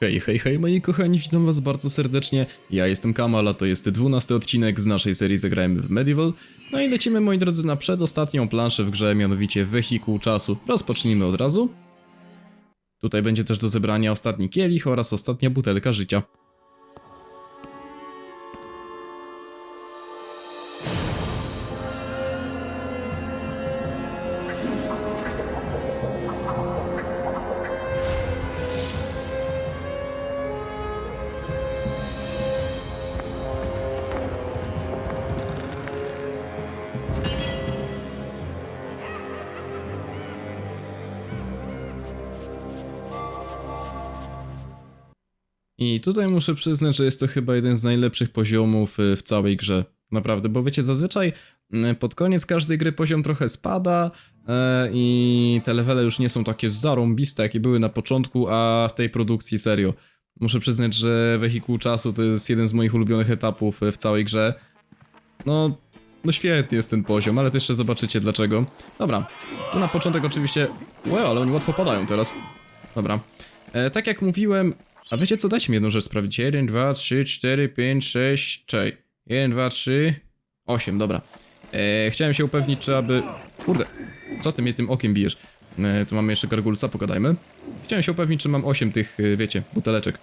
Hej, hej, hej moi kochani, witam was bardzo serdecznie. Ja jestem Kamal, a to jest 12 odcinek z naszej serii Zagrajmy w Medieval. No i lecimy moi drodzy na przedostatnią planszę w grze, mianowicie Wehikuł Czasu. Rozpocznijmy od razu. Tutaj będzie też do zebrania ostatni kielich oraz ostatnia butelka życia. Tutaj muszę przyznać, że jest to chyba jeden z najlepszych poziomów y, w całej grze. Naprawdę, bo wiecie, zazwyczaj y, pod koniec każdej gry poziom trochę spada e, i te levele już nie są takie zarąbiste, jakie były na początku, a w tej produkcji serio. Muszę przyznać, że Wehikuł Czasu to jest jeden z moich ulubionych etapów y, w całej grze. No, no świetny jest ten poziom, ale to jeszcze zobaczycie dlaczego. Dobra, tu na początek oczywiście... Wow, ale oni łatwo padają teraz. Dobra. E, tak jak mówiłem, a wiecie co, dajcie mi jedną rzecz sprawdzić. 1, 2, 3, 4, 5, 6, czej. 1, 2, 3, 8, dobra. E, chciałem się upewnić, czy aby... Kurde, co ty mnie tym okiem bijesz? E, tu mamy jeszcze gargulca, pogadajmy. Chciałem się upewnić, czy mam 8 tych, e, wiecie, buteleczek.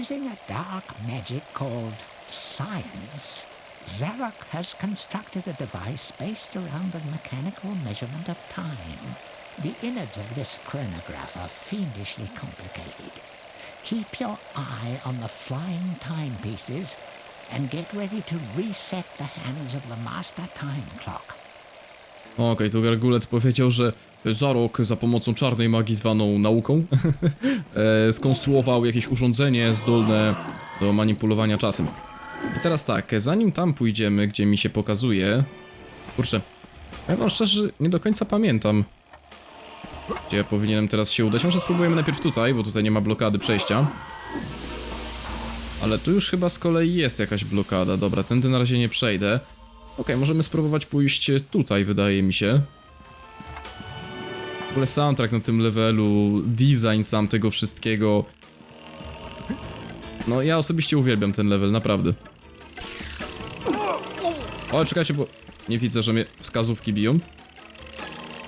Using a dark magic called science, Zarok has constructed a device based around the mechanical measurement of time. The innards of this chronograph are fiendishly complicated. Keep your eye on the flying timepieces and get ready to reset the hands of the master time clock. Okej, tu gargulec powiedział, że za rok za pomocą czarnej magii zwaną nauką e, skonstruował jakieś urządzenie zdolne do manipulowania czasem. I teraz tak, zanim tam pójdziemy, gdzie mi się pokazuje... Kurczę, ja wam szczerze nie do końca pamiętam, gdzie powinienem teraz się udać. Może spróbujemy najpierw tutaj, bo tutaj nie ma blokady przejścia. Ale tu już chyba z kolei jest jakaś blokada. Dobra, tędy na razie nie przejdę. Okej, możemy spróbować pójść tutaj, wydaje mi się. W ogóle soundtrack na tym levelu, design sam tego wszystkiego. No, ja osobiście uwielbiam ten level, naprawdę. O, czekajcie, bo nie widzę, że mnie wskazówki biją.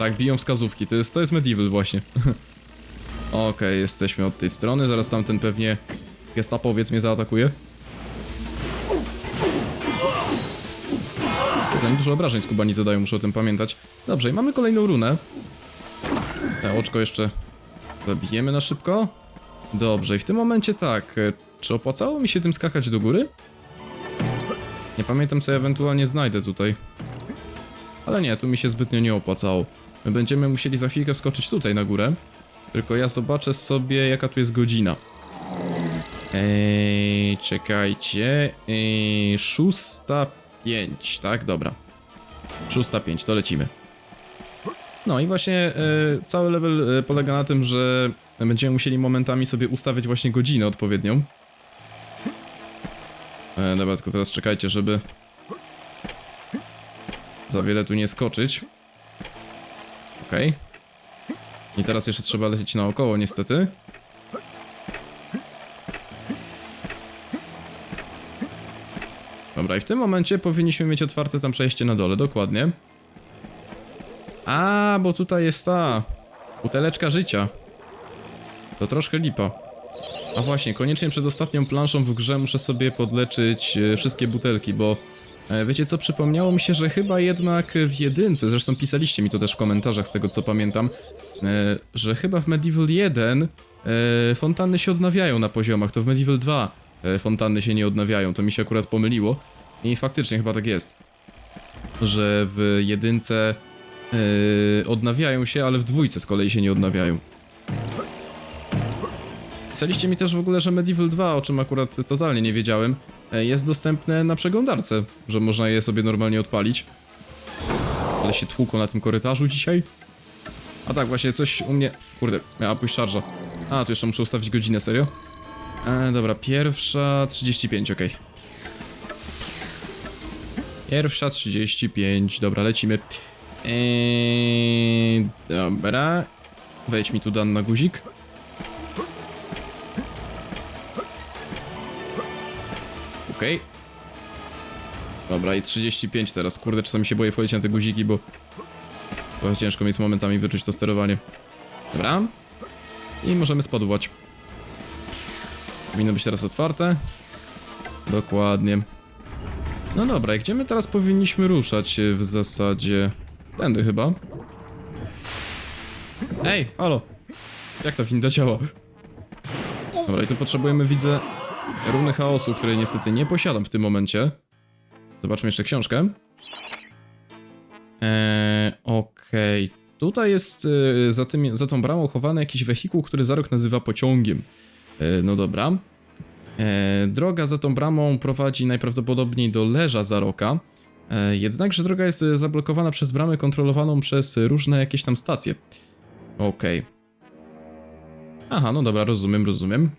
Tak, biją wskazówki, to jest, to jest medieval właśnie. Okej, jesteśmy od tej strony, zaraz tamten pewnie gestapowiec mnie zaatakuje. Oni dużo obrażeń skubani zadają, muszę o tym pamiętać. Dobrze, i mamy kolejną runę. Te oczko jeszcze zabijemy na szybko. Dobrze, i w tym momencie tak, e, czy opłacało mi się tym skakać do góry? Nie pamiętam, co ja ewentualnie znajdę tutaj. Ale nie, tu mi się zbytnio nie opłacało. My będziemy musieli za chwilkę skoczyć tutaj na górę. Tylko ja zobaczę sobie, jaka tu jest godzina. Eee, czekajcie. Eee, szósta pięć, tak? Dobra. Szósta pięć, to lecimy. No i właśnie e, cały level e, polega na tym, że będziemy musieli momentami sobie ustawić właśnie godzinę odpowiednią. E, dobra, tylko teraz czekajcie, żeby za wiele tu nie skoczyć. Okej. I teraz jeszcze trzeba lecieć naokoło, niestety. Dobra, i w tym momencie powinniśmy mieć otwarte tam przejście na dole, dokładnie. A, bo tutaj jest ta buteleczka życia. To troszkę lipa. A właśnie, koniecznie przed ostatnią planszą w grze muszę sobie podleczyć e, wszystkie butelki, bo wiecie co, przypomniało mi się, że chyba jednak w jedynce, zresztą pisaliście mi to też w komentarzach z tego co pamiętam, e, że chyba w Medieval 1 e, fontanny się odnawiają na poziomach, to w Medieval 2 e, fontanny się nie odnawiają, to mi się akurat pomyliło i faktycznie chyba tak jest, że w jedynce e, odnawiają się, ale w dwójce z kolei się nie odnawiają. Pisaliście mi też w ogóle, że Medieval 2, o czym akurat totalnie nie wiedziałem, e, jest dostępne na przeglądarce, że można je sobie normalnie odpalić. Ale się tłuką na tym korytarzu dzisiaj. A tak, właśnie coś u mnie... Kurde, miała pójść szarża. A, tu jeszcze muszę ustawić godzinę, serio? E, dobra, pierwsza 35, okej. Pierwsza 35, dobra, lecimy. Eee, dobra. Wejdź mi tu Dan na guzik. Okej. Dobra, i 35 teraz. Kurde, czasami się boję wchodzić na te guziki, bo... Trochę ciężko mi jest momentami wyczuć to sterowanie. Dobra. I możemy spodwać. Powinno być teraz otwarte. Dokładnie. No dobra, gdzie my teraz powinniśmy ruszać w zasadzie? Tędy chyba. Ej, halo! Jak ta winda działa? Dobra, i tu potrzebujemy, widzę, runy chaosu, której niestety nie posiadam w tym momencie. Zobaczmy jeszcze książkę. Eee, okej. Tutaj jest e, za, tym, za tą bramą chowany jakiś wehikuł, który Zarok nazywa pociągiem. E, no dobra. E, droga za tą bramą prowadzi najprawdopodobniej do leża Zaroka. E, jednakże droga jest e, zablokowana przez bramę kontrolowaną przez różne jakieś tam stacje. Okej. Aha, no dobra, rozumiem, rozumiem.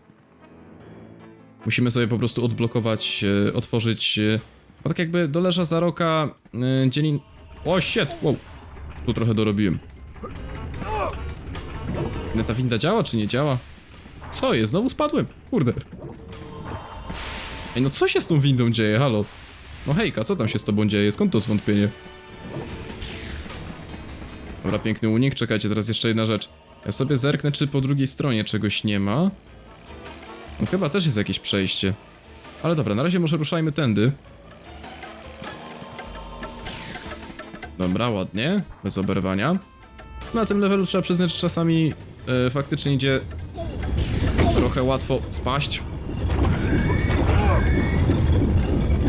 Musimy sobie po prostu odblokować, e, otworzyć... No tak jakby do leża Zaroka e, dzieli... O, shit! Wow. Tu trochę dorobiłem. Ale ta winda działa, czy nie działa? Co jest? Znowu spadłem? Kurde. Ej, no co się z tą windą dzieje? Halo? No hejka, co tam się z tobą dzieje? Skąd to zwątpienie? Dobra, piękny unik. Czekajcie, teraz jeszcze jedna rzecz. Ja sobie zerknę, czy po drugiej stronie czegoś nie ma. Chyba też jest jakieś przejście. Ale dobra, na razie może ruszajmy tędy. Dobra, ładnie. Bez oberwania. Na tym levelu trzeba przyznać, że czasami e, faktycznie idzie trochę łatwo spaść.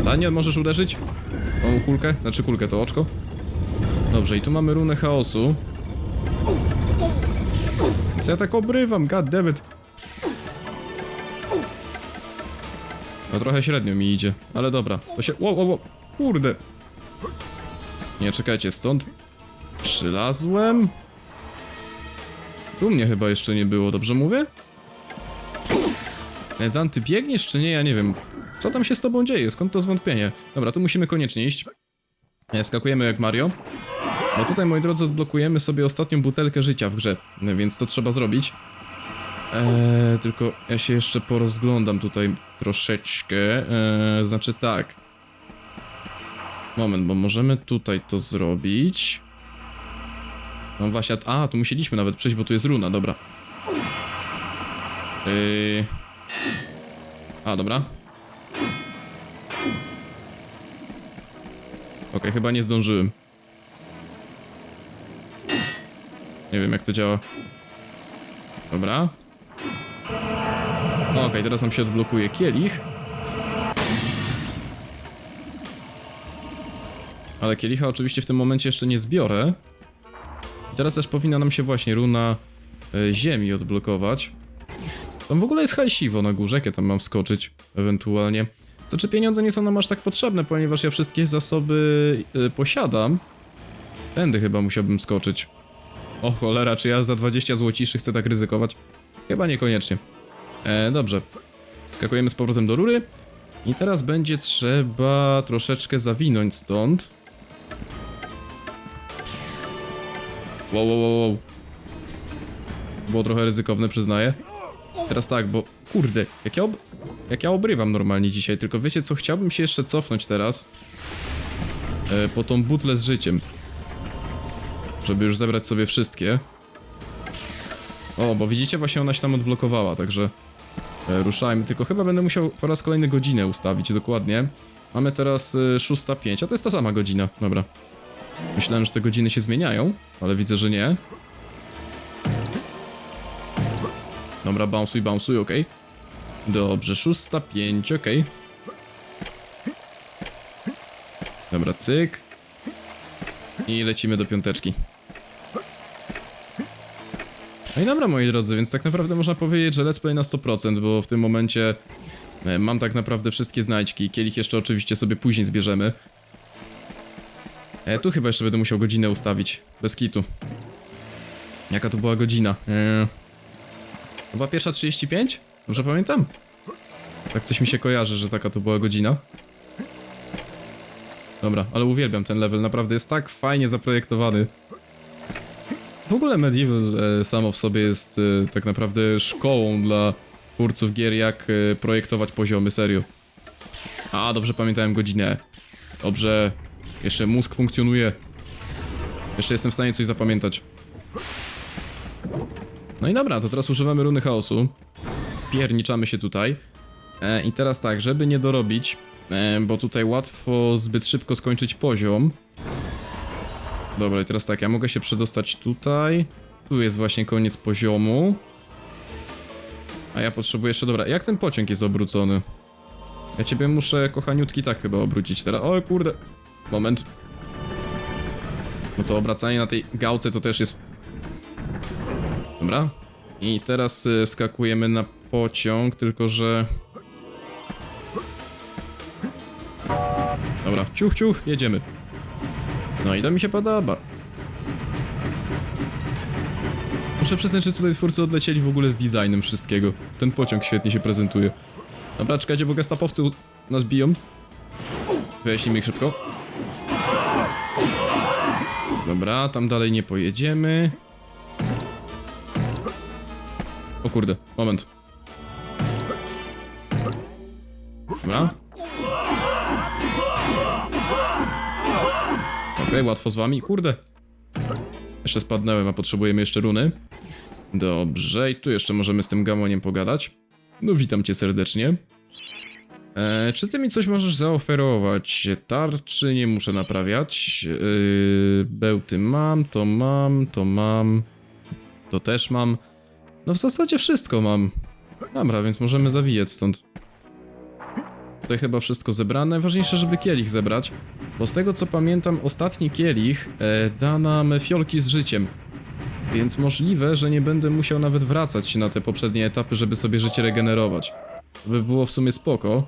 Daniel, możesz uderzyć? Tą kulkę? Znaczy kulkę, to oczko. Dobrze, i tu mamy runę chaosu. Co ja tak obrywam, god damn it. No trochę średnio mi idzie, ale dobra. To się... Wow, wow, wow. Kurde. Nie, czekajcie, stąd. Przylazłem. Tu mnie chyba jeszcze nie było, dobrze mówię? Dan, ty biegniesz czy nie? Ja nie wiem. Co tam się z tobą dzieje? Skąd to zwątpienie? Dobra, tu musimy koniecznie iść. E, Skakujemy jak Mario. Bo tutaj, moi drodzy, odblokujemy sobie ostatnią butelkę życia w grze, e, więc to trzeba zrobić. Eee, tylko ja się jeszcze porozglądam tutaj troszeczkę. Eee, znaczy tak. Moment, bo możemy tutaj to zrobić. No właśnie, a tu musieliśmy nawet przejść, bo tu jest runa, dobra. Eee... A, dobra. Okej, chyba nie zdążyłem. Nie wiem jak to działa. Dobra. No Okej, teraz nam się odblokuje kielich. Ale kielicha oczywiście w tym momencie jeszcze nie zbiorę. I teraz też powinna nam się właśnie runa e, ziemi odblokować. Tam w ogóle jest hajsiwo na górze, jak ja tam mam wskoczyć ewentualnie. Znaczy pieniądze nie są nam aż tak potrzebne, ponieważ ja wszystkie zasoby e, posiadam. Tędy chyba musiałbym skoczyć. O cholera, czy ja za 20 złociszy chcę tak ryzykować? Chyba niekoniecznie. E, dobrze. Skakujemy z powrotem do rury. I teraz będzie trzeba troszeczkę zawinąć stąd. Wow, wow, wow. Było trochę ryzykowne, przyznaję. Teraz tak, bo kurde, jak ja, ob... jak ja obrywam normalnie dzisiaj, tylko wiecie co, chciałbym się jeszcze cofnąć teraz e, po tą butlę z życiem. Żeby już zebrać sobie wszystkie. O, bo widzicie, właśnie ona się tam odblokowała, także e, ruszajmy. Tylko chyba będę musiał po raz kolejny godzinę ustawić, dokładnie. Mamy teraz e, 6.05, a to jest ta sama godzina, dobra. Myślałem, że te godziny się zmieniają, ale widzę, że nie. Dobra, bounsuj, bounsuj, okej. Dobrze, 6.05, okej. Dobra, cyk. I lecimy do piąteczki. No i dobra, moi drodzy, więc tak naprawdę można powiedzieć, że let's play na 100%, bo w tym momencie e, mam tak naprawdę wszystkie znajdźki. Kielich jeszcze oczywiście sobie później zbierzemy. E, tu chyba jeszcze będę musiał godzinę ustawić, bez kitu. Jaka to była godzina? E, chyba pierwsza 35? Dobrze pamiętam? Tak coś mi się kojarzy, że taka to była godzina. Dobra, ale uwielbiam ten level, naprawdę jest tak fajnie zaprojektowany. W ogóle Medieval e, samo w sobie jest e, tak naprawdę szkołą dla twórców gier, jak e, projektować poziomy, serio. A, dobrze pamiętałem godzinę. Dobrze. Jeszcze mózg funkcjonuje. Jeszcze jestem w stanie coś zapamiętać. No i dobra, to teraz używamy runy chaosu. Pierniczamy się tutaj. E, I teraz tak, żeby nie dorobić, e, bo tutaj łatwo zbyt szybko skończyć poziom. Dobra, i teraz tak, ja mogę się przedostać tutaj. Tu jest właśnie koniec poziomu. A ja potrzebuję jeszcze, dobra, jak ten pociąg jest obrócony? Ja ciebie muszę, kochaniutki, tak chyba obrócić teraz. O kurde, moment. No to obracanie na tej gałce to też jest... Dobra. I teraz y, wskakujemy na pociąg, tylko że... Dobra, ciuch, ciuch, jedziemy. No i to mi się podoba. Muszę przyznać, że tutaj twórcy odlecieli w ogóle z designem wszystkiego. Ten pociąg świetnie się prezentuje. Dobra, czekajcie, bo gestapowcy nas biją. Wyjaśnijmy ich szybko. Dobra, tam dalej nie pojedziemy. O kurde, moment. Dobra. Okej, łatwo z wami. Kurde. Jeszcze spadnąłem, a potrzebujemy jeszcze runy. Dobrze, i tu jeszcze możemy z tym gamoniem pogadać. No witam cię serdecznie. E, czy ty mi coś możesz zaoferować? Tarczy nie muszę naprawiać. Yy, bełty mam, to mam, to mam. To też mam. No w zasadzie wszystko mam. Dobra, więc możemy zawijać stąd. Tutaj chyba wszystko zebrane. Ważniejsze, żeby kielich zebrać. Bo z tego co pamiętam, ostatni kielich e, da nam fiolki z życiem. Więc możliwe, że nie będę musiał nawet wracać na te poprzednie etapy, żeby sobie życie regenerować. To by było w sumie spoko.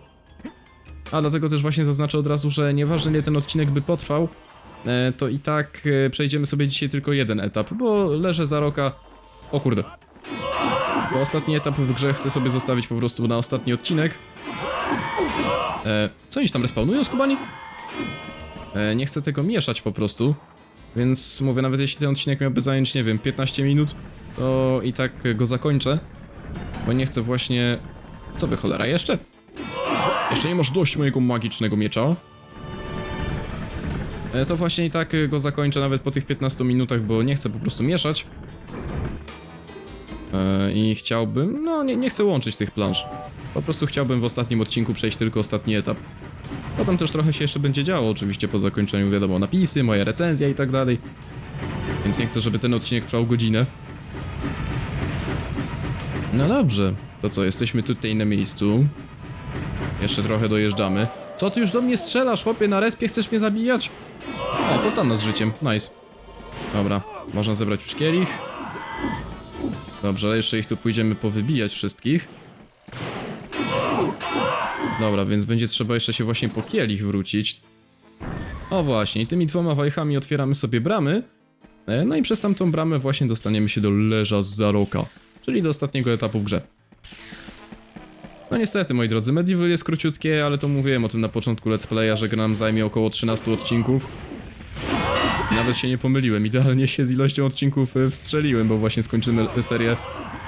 A dlatego też właśnie zaznaczę od razu, że nieważne ile ten odcinek by potrwał, e, to i tak e, przejdziemy sobie dzisiaj tylko jeden etap, bo leżę za roka... O kurde. Bo ostatni etap w grze chcę sobie zostawić po prostu na ostatni odcinek. E, co oni tam respawnują, skubani? E, nie chcę tego mieszać po prostu. Więc mówię, nawet jeśli ten odcinek miałby zająć, nie wiem, 15 minut, to i tak go zakończę. Bo nie chcę właśnie... Co wy cholera, jeszcze? Jeszcze nie masz dość mojego magicznego miecza? E, To właśnie i tak go zakończę nawet po tych 15 minutach, bo nie chcę po prostu mieszać. E, I chciałbym, no nie, nie chcę łączyć tych plansz. Po prostu chciałbym w ostatnim odcinku przejść tylko ostatni etap. Potem też trochę się jeszcze będzie działo, oczywiście po zakończeniu, wiadomo, napisy, moja recenzja i tak dalej. Więc nie chcę, żeby ten odcinek trwał godzinę. No dobrze, to co, jesteśmy tutaj na miejscu. Jeszcze trochę dojeżdżamy. Co ty już do mnie strzelasz, chłopie, na respie chcesz mnie zabijać? O, fontanna z życiem, nice. Dobra, można zebrać już kielich. Dobrze, jeszcze ich tu pójdziemy powybijać wszystkich. Dobra, więc będzie trzeba jeszcze się właśnie po kielich wrócić. O właśnie, tymi dwoma wajchami otwieramy sobie bramy. E, No i przez tamtą bramę właśnie dostaniemy się do leża z Zaroka, czyli do ostatniego etapu w grze. No niestety, moi drodzy, Medieval jest króciutkie, ale to mówiłem o tym na początku let's playa, że gra nam zajmie około 13 odcinków. Nawet się nie pomyliłem, idealnie się z ilością odcinków e, wstrzeliłem, bo właśnie skończymy serię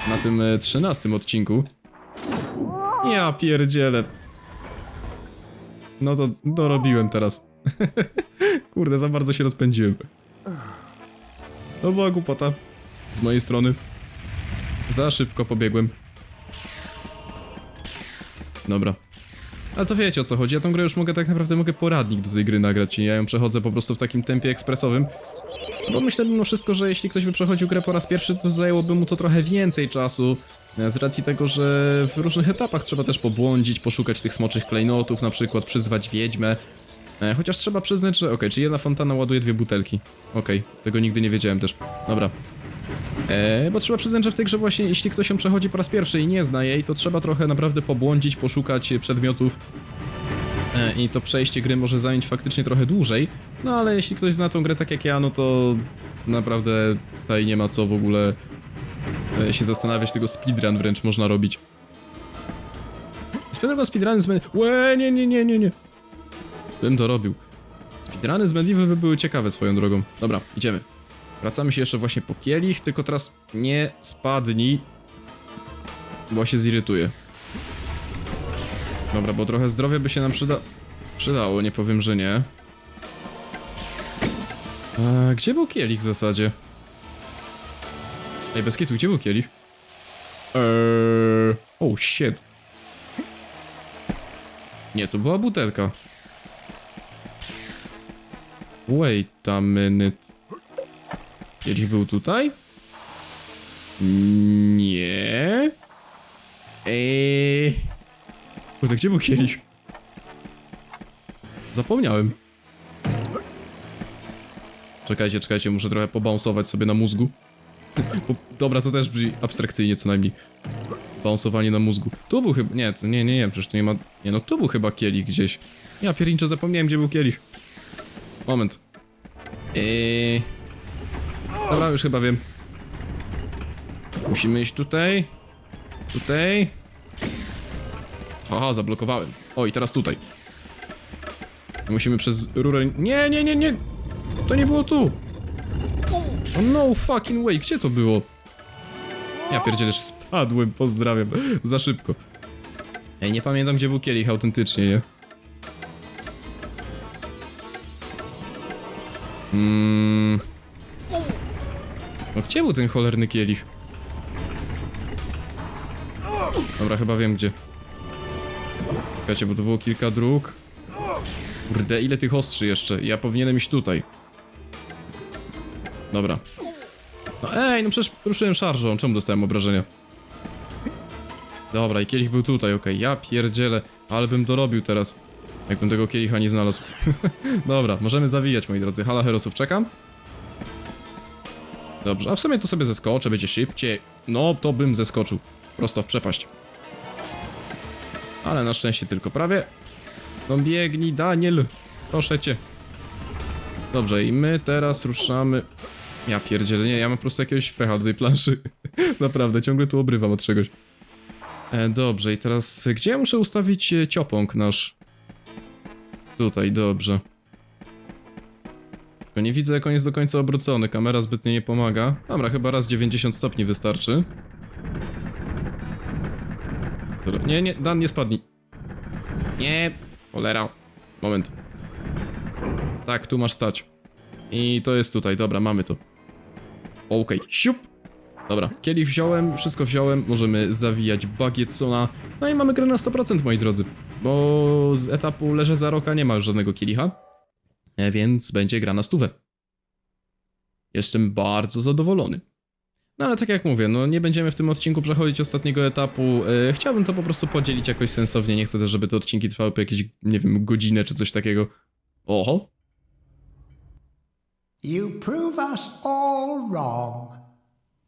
na tym e, 13 odcinku. Ja pierdzielę. No to dorobiłem teraz. Kurde, za bardzo się rozpędziłem. To była głupota. Z mojej strony. Za szybko pobiegłem. Dobra. Ale to wiecie o co chodzi, ja tą grę już mogę tak naprawdę mogę poradnik do tej gry nagrać i ja ją przechodzę po prostu w takim tempie ekspresowym. Bo myślę mimo wszystko, że jeśli ktoś by przechodził grę po raz pierwszy, to zajęłoby mu to trochę więcej czasu. E, Z racji tego, że w różnych etapach trzeba też pobłądzić, poszukać tych smoczych klejnotów, na przykład przyzwać wiedźmę. E, Chociaż trzeba przyznać, że okej, czy jedna fontana ładuje dwie butelki. Okej, tego nigdy nie wiedziałem też. Dobra. E, bo trzeba przyznać, że w tej grze właśnie, jeśli ktoś ją przechodzi po raz pierwszy i nie zna jej, to trzeba trochę naprawdę pobłądzić, poszukać przedmiotów. I to przejście gry może zająć faktycznie trochę dłużej. No ale jeśli ktoś zna tą grę tak jak ja, no to naprawdę tutaj nie ma co w ogóle się zastanawiać, tego speedrun wręcz można robić. Swoją drogą speedruny z Medieval... Nie, nie, nie, nie, nie. Bym to robił. Speedruny z Medieval by były ciekawe swoją drogą. Dobra, idziemy. Wracamy się jeszcze właśnie po kielich, tylko teraz nie spadnij, bo się zirytuje. Dobra, bo trochę zdrowia by się nam przyda... przydało, nie powiem, że nie. A, gdzie był kielich w zasadzie? Ej, bez gdzie był kielich? Eee... Oh, shit. Nie, to była butelka. Wait a minute. Kielich był tutaj? Nie. Eee... Kurde, gdzie był kielich? Zapomniałem. Czekajcie, czekajcie, muszę trochę pobounsować sobie na mózgu. Dobra, to też brzmi abstrakcyjnie co najmniej. Bounsowanie na mózgu. Tu był chyba... Nie, nie, nie, nie, przecież tu nie ma... Nie, no tu był chyba kielich gdzieś. Ja pierniczę zapomniałem, gdzie był kielich. Moment. Eee... Dobra, już chyba wiem. Musimy iść tutaj. Tutaj. Haha, zablokowałem. O, i teraz tutaj. Musimy przez rurę... Nie, nie, nie, nie! To nie było tu! Oh no fucking way, gdzie to było? Ja pierdzielę, że spadłem, pozdrawiam. Za szybko. Ej, nie pamiętam, gdzie był kielich autentycznie, nie? Mm. No gdzie był ten cholerny kielich? Dobra, chyba wiem gdzie. Czekajcie, bo to było kilka dróg. Kurde, ile tych ostrzy jeszcze? Ja powinienem iść tutaj. Dobra. No ej, no przecież ruszyłem szarżą. Czemu dostałem obrażenia? Dobra, i kielich był tutaj, okej. Ja pierdzielę, ale bym dorobił teraz. Jakbym tego kielicha nie znalazł. Dobra, możemy zawijać, moi drodzy. Hala herosów, czekam. Dobrze, a w sumie tu sobie zeskoczę, będzie szybciej. No, to bym zeskoczył. Prosto w przepaść. Ale na szczęście tylko prawie. No biegnij, Daniel. Proszę cię. Dobrze, i my teraz ruszamy... Ja pierdzielę, nie, ja mam po prostu jakiegoś pecha do tej planszy. Naprawdę, ciągle tu obrywam od czegoś. E, dobrze, i teraz gdzie ja muszę ustawić e, ciopąg nasz? Tutaj, dobrze. Tylko nie widzę, jak on jest do końca obrócony. Kamera zbytnio nie pomaga. Dobra, chyba raz 90 stopni wystarczy. Dobra, Nie, nie, Dan, nie spadnij. Nie, cholera. Moment. Tak, tu masz stać. I to jest tutaj, dobra, mamy to. Okej, siup. Dobra, kielich wziąłem, wszystko wziąłem, możemy zawijać Bagietsona. No i mamy grę na 100%, moi drodzy. Bo z etapu leżę za roka nie ma już żadnego kielicha. E, Więc będzie gra na stówę. Jestem bardzo zadowolony. No ale tak jak mówię, no nie będziemy w tym odcinku przechodzić ostatniego etapu. E, chciałbym to po prostu podzielić jakoś sensownie. Nie chcę też, żeby te odcinki trwały po jakieś, nie wiem, godzinę czy coś takiego. Oho. You prove us all wrong.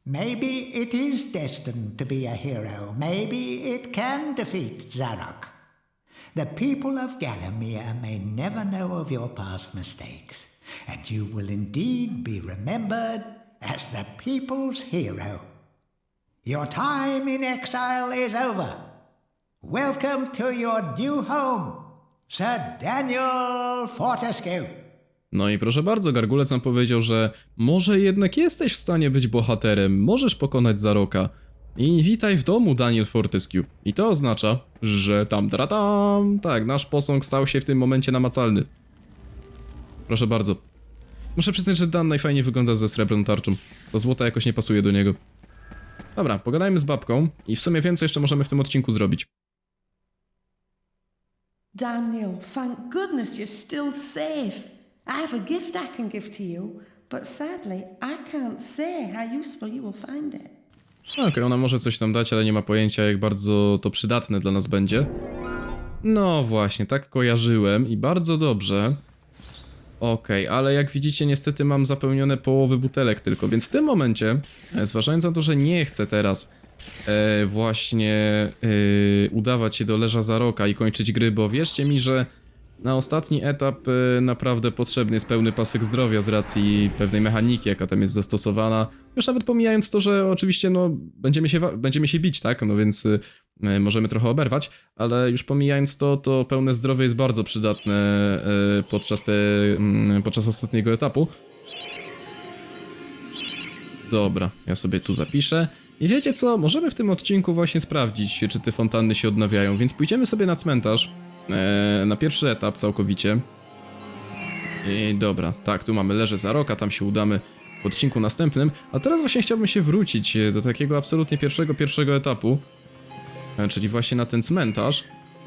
Maybe it is destined to be a hero. Maybe it can defeat Zarok. The people of Gallowmere may never know of your past mistakes, and you will indeed be remembered as the people's hero. Your time in exile is over. Welcome to your new home, Sir Daniel Fortescue. No i proszę bardzo, Gargulec nam powiedział, że może jednak jesteś w stanie być bohaterem, możesz pokonać Zaroka. I witaj w domu, Daniel Fortescue. I to oznacza, że tam tam, tak, nasz posąg stał się w tym momencie namacalny. Proszę bardzo. Muszę przyznać, że Dan najfajniej wygląda ze srebrną tarczą. To złoto jakoś nie pasuje do niego. Dobra, pogadajmy z babką i w sumie wiem, co jeszcze możemy w tym odcinku zrobić. Daniel, thank goodness you're still safe. I have a gift I can give to you, but sadly, I can't say how useful you will find it. Okej, ona może coś tam dać, ale nie ma pojęcia, jak bardzo to przydatne dla nas będzie. No właśnie, tak kojarzyłem i bardzo dobrze. Okej, ale jak widzicie, niestety mam zapełnione połowy butelek tylko, więc w tym momencie, e, zważając na to, że nie chcę teraz e, właśnie e, udawać się do leża za roka i kończyć gry, bo wierzcie mi, że na ostatni etap e, naprawdę potrzebny jest pełny pasek zdrowia z racji pewnej mechaniki, jaka tam jest zastosowana. Już nawet pomijając to, że oczywiście no, będziemy, się, będziemy się bić, tak? No więc e, możemy trochę oberwać, ale już pomijając to, to pełne zdrowie jest bardzo przydatne e, podczas, te, mm, podczas ostatniego etapu. Dobra, ja sobie tu zapiszę. I wiecie co? Możemy w tym odcinku właśnie sprawdzić, czy te fontanny się odnawiają, więc pójdziemy sobie na cmentarz, e, na pierwszy etap całkowicie. I dobra, tak, tu mamy leże za rok, a tam się udamy w odcinku następnym. A teraz właśnie chciałbym się wrócić e, do takiego absolutnie pierwszego, pierwszego etapu, e, czyli właśnie na ten cmentarz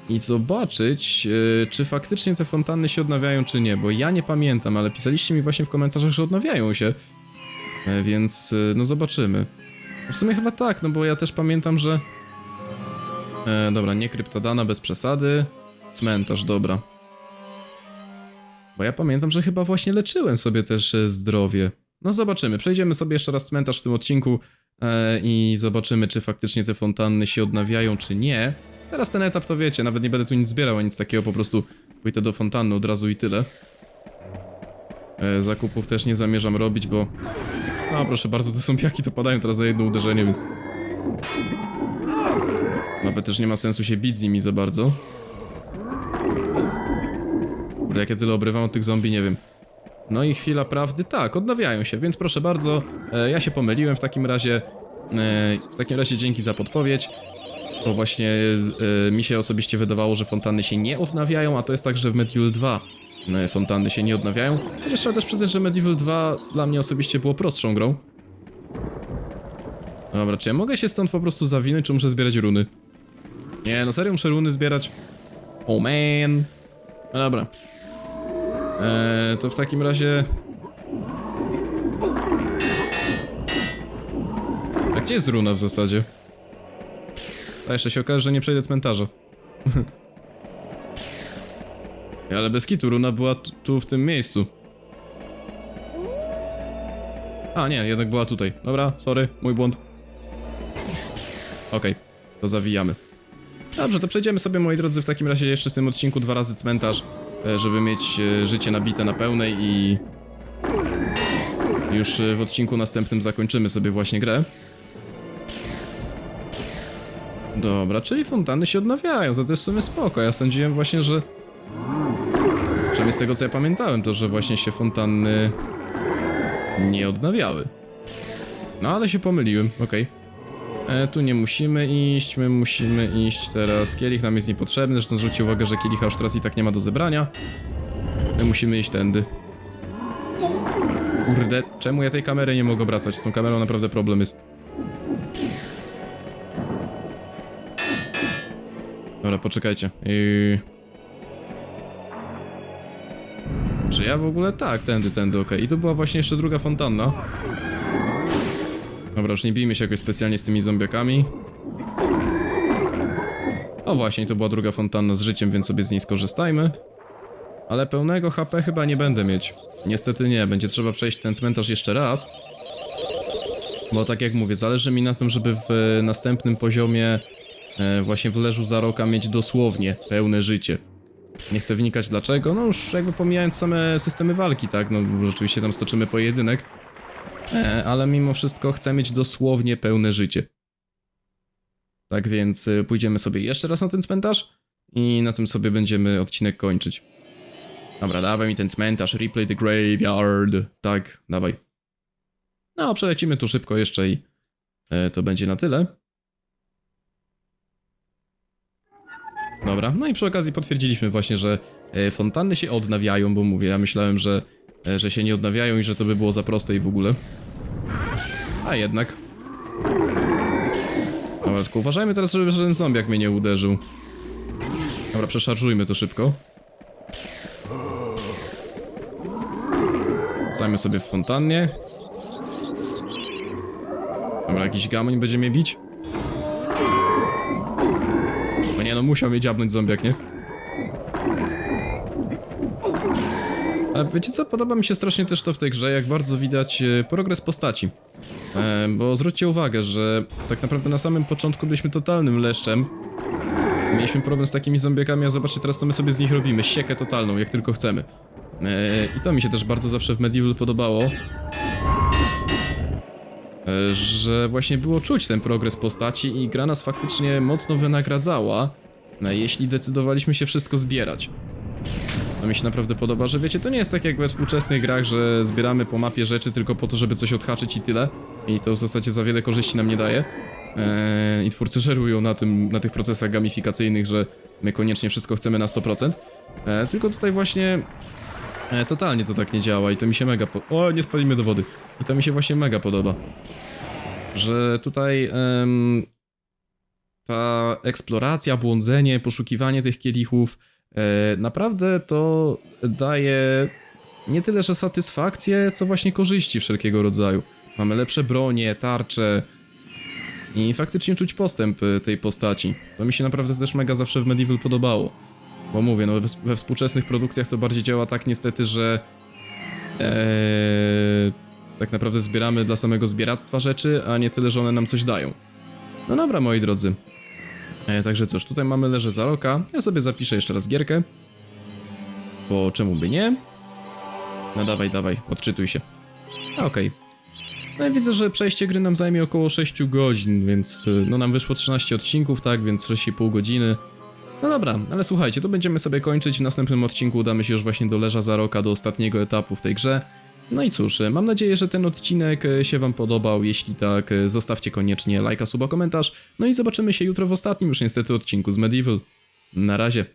i zobaczyć, czy faktycznie te fontanny się odnawiają, czy nie, bo ja nie pamiętam, ale pisaliście mi właśnie w komentarzach, że odnawiają się, więc no zobaczymy. W sumie chyba tak, no bo ja też pamiętam, że... E, dobra, nie kryptodana bez przesady, cmentarz, dobra. Bo ja pamiętam, że chyba właśnie leczyłem sobie też e, zdrowie. No zobaczymy, przejdziemy sobie jeszcze raz cmentarz w tym odcinku e, i zobaczymy, czy faktycznie te fontanny się odnawiają, czy nie. Teraz ten etap to wiecie, nawet nie będę tu nic zbierał, nic takiego, po prostu pójdę do fontanny od razu i tyle. E, zakupów też nie zamierzam robić, bo... No proszę bardzo, te zombiaki to padają teraz za jedno uderzenie, więc... Nawet też nie ma sensu się bić z nimi za bardzo. Jak ja tyle obrywam od tych zombie, nie wiem. No i chwila prawdy, tak, odnawiają się, więc proszę bardzo, e, ja się pomyliłem w takim razie. E, w takim razie dzięki za podpowiedź. Bo właśnie e, mi się osobiście wydawało, że fontanny się nie odnawiają, a to jest tak, że w Medieval 2 e, fontanny się nie odnawiają. Chociaż trzeba też przyznać, że Medieval 2 dla mnie osobiście było prostszą grą. Dobra, czy ja mogę się stąd po prostu zawinąć, czy muszę zbierać runy? Nie, no serio muszę runy zbierać? Oh man. No dobra. Eee, to w takim razie... A gdzie jest runa w zasadzie? A jeszcze się okaże, że nie przejdę cmentarza. Ale bez kitu, runa była tu, w tym miejscu. A nie, jednak była tutaj. Dobra, sorry, mój błąd. Okej, to zawijamy. Dobrze, to przejdziemy sobie, moi drodzy, w takim razie jeszcze w tym odcinku dwa razy cmentarz, żeby mieć e, życie nabite na pełnej i... Już e, w odcinku następnym zakończymy sobie właśnie grę. Dobra, czyli fontanny się odnawiają, to też w sumie spoko. Ja sądziłem właśnie, że... Przynajmniej z tego co ja pamiętałem, to że właśnie się fontanny nie odnawiały. No ale się pomyliłem, okej. E, tu nie musimy iść, my musimy iść teraz. Kielich nam jest niepotrzebny, zresztą zwróćcie uwagę, że kielicha już teraz i tak nie ma do zebrania. My musimy iść tędy. Kurde, czemu ja tej kamery nie mogę obracać? Z tą kamerą naprawdę problem jest. Dobra, poczekajcie. Yy... Czy ja w ogóle? Tak, tędy, tędy, okej. I tu była właśnie jeszcze druga fontanna. Dobra, już nie bijmy się jakoś specjalnie z tymi zombiakami. O właśnie, to była druga fontanna z życiem, więc sobie z niej skorzystajmy. Ale pełnego HP chyba nie będę mieć. Niestety nie, będzie trzeba przejść ten cmentarz jeszcze raz. Bo tak jak mówię, zależy mi na tym, żeby w następnym poziomie e, właśnie w leżu Zaroka mieć dosłownie pełne życie. Nie chcę wnikać dlaczego, no już jakby pomijając same systemy walki, tak, no rzeczywiście tam stoczymy pojedynek. E, ale mimo wszystko chcę mieć dosłownie pełne życie. Tak więc y, pójdziemy sobie jeszcze raz na ten cmentarz i na tym sobie będziemy odcinek kończyć. Dobra, dawaj mi ten cmentarz, replay the graveyard. Tak, dawaj. No, przelecimy tu szybko jeszcze i e, to będzie na tyle. Dobra, no i przy okazji potwierdziliśmy właśnie, że e, fontanny się odnawiają, bo mówię, ja myślałem, że, e, że się nie odnawiają i że to by było za proste i w ogóle. A jednak. Dobra, tylko uważajmy teraz, żeby żaden zombiak mnie nie uderzył. Dobra, przeszarżujmy to szybko. Stajmy sobie w fontannie. Dobra, jakiś gamoń będzie mnie bić? No nie no, musiał mnie dziabnąć zombiak, nie? Ale wiecie co, podoba mi się strasznie też to w tej grze, jak bardzo widać e, progres postaci. E, bo zwróćcie uwagę, że tak naprawdę na samym początku byliśmy totalnym leszczem. Mieliśmy problem z takimi zombiakami, a zobaczcie teraz co my sobie z nich robimy. Siekę totalną, jak tylko chcemy. E, I to mi się też bardzo zawsze w Medieval podobało. Że właśnie było czuć ten progres postaci i gra nas faktycznie mocno wynagradzała, jeśli decydowaliśmy się wszystko zbierać. To mi się naprawdę podoba, że wiecie, to nie jest tak jak we współczesnych grach, że zbieramy po mapie rzeczy tylko po to, żeby coś odhaczyć i tyle. I to w zasadzie za wiele korzyści nam nie daje. e, i twórcy żerują na, tym, na tych procesach gamifikacyjnych, że my koniecznie wszystko chcemy na 100%. E, tylko tutaj właśnie e, totalnie to tak nie działa i to mi się mega. O, nie spalimy do wody. I to mi się właśnie mega podoba. Że tutaj em, ta eksploracja, błądzenie, poszukiwanie tych kielichów naprawdę to daje nie tyle, że satysfakcję, co właśnie korzyści wszelkiego rodzaju. Mamy lepsze bronie, tarcze i faktycznie czuć postęp e, tej postaci. To mi się naprawdę też mega zawsze w Medieval podobało. Bo mówię, no we, współczesnych produkcjach to bardziej działa tak niestety, że Eee, tak naprawdę zbieramy dla samego zbieractwa rzeczy, a nie tyle, że one nam coś dają. No dobra, moi drodzy. E, także cóż, tutaj mamy leże Zaroka. Ja sobie zapiszę jeszcze raz gierkę. Bo czemu by nie? No dawaj, dawaj, odczytuj się. Okej. No i widzę, że przejście gry nam zajmie około 6 godzin, więc y, no nam wyszło 13 odcinków, tak, więc 6,5 godziny. No dobra, ale słuchajcie, to będziemy sobie kończyć. W następnym odcinku udamy się już właśnie do Leża Zaroka, do ostatniego etapu w tej grze. No i cóż, mam nadzieję, że ten odcinek e, się wam podobał. Jeśli tak, e, zostawcie koniecznie lajka, suba, komentarz. No i zobaczymy się jutro w ostatnim już niestety odcinku z Medieval. Na razie.